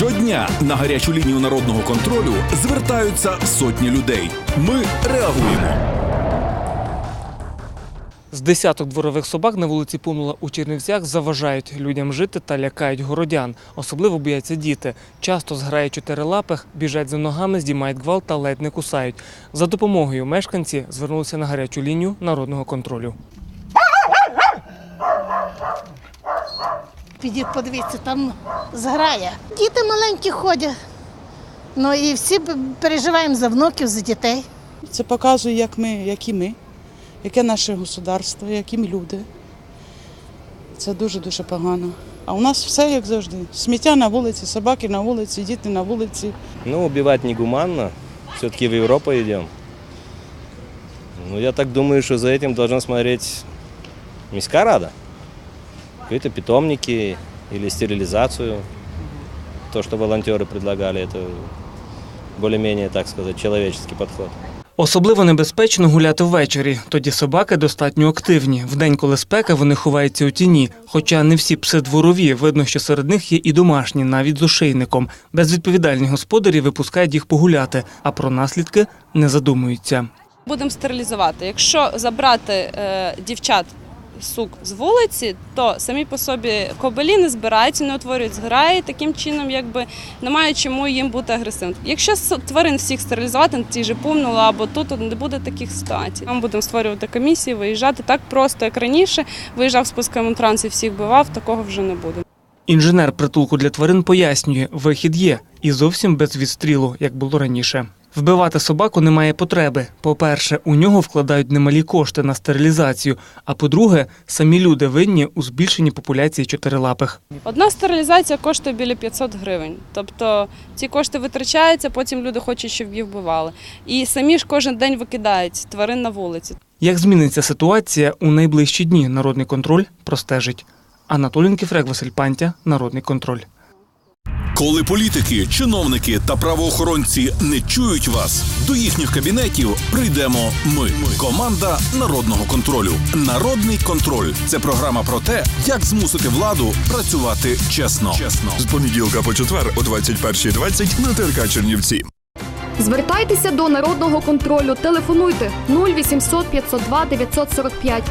Щодня на гарячу лінію народного контролю звертаються сотні людей. Ми реагуємо. З десяток дворових собак на вулиці Пумла у Чернівцях заважають людям жити та лякають городян. Особливо бояться діти. Часто зграє чотирилапих, біжать за ногами, здіймають гвалт та ледь не кусають. За допомогою мешканці звернулися на гарячу лінію народного контролю. Підіть, подивіться, там зграя. Діти маленькі ходять. Ну і всі переживаємо за внуків, за дітей. Це показує, як ми, які ми, яке наше государство, які ми люди. Це дуже-дуже погано. А у нас все як завжди. Сміття на вулиці, собаки на вулиці, діти на вулиці. Ну, убивать негуманно. Все-таки в Европу идем. Ну, я так думаю, что за этим должна смотреть Миська Рада. Какие-то питомники или стерилизацию. То, что волонтеры предлагали, это более-менее, так сказать, человеческий подход. Особливо небезпечно гуляти ввечері. Тоді собаки достатньо активні. Вдень, коли спека, вони ховаються у тіні. Хоча не всі пси дворові, видно, що серед них є і домашні, навіть з ошейником. Безвідповідальні господарі випускають їх погуляти, а про наслідки не задумуються. Будемо стерилізувати. Якщо забрати е, дівчат сук з вулиці, то самі по собі кобелі не збираються, не утворюють зграї, таким чином якби немає чому їм бути агресивним. Якщо тварин всіх стерилізувати на тій же пумнула або тут, то не буде таких ситуацій. Ми будемо створювати комісії, виїжджати так просто, як раніше. Виїжджав з пусками транс і всіх бивав, такого вже не буде. Інженер притулку для тварин пояснює, вихід є і зовсім без відстрілу, як було раніше. Вбивати собаку немає потреби. По-перше, у нього вкладають немалі кошти на стерилізацію. А по-друге, самі люди винні у збільшенні популяції чотирилапих. Одна стерилізація коштує біля 500 гривень. Тобто ці кошти витрачаються, потім люди хочуть, щоб їх вбивали. І самі ж кожен день викидають тварин на вулиці. Як зміниться ситуація у найближчі дні? Народний контроль простежить. Анатолій Кіфрек, Василь Пантя, Народний контроль. Коли політики, чиновники та правоохоронці не чують вас, до їхніх кабінетів прийдемо ми. Команда народного контролю. Народний контроль це програма про те, як змусити владу працювати чесно. Чесно. З понеділка по четвер о 21.20 на ТРК Чернівці. Звертайтеся до народного контролю. Телефонуйте 0800 502 945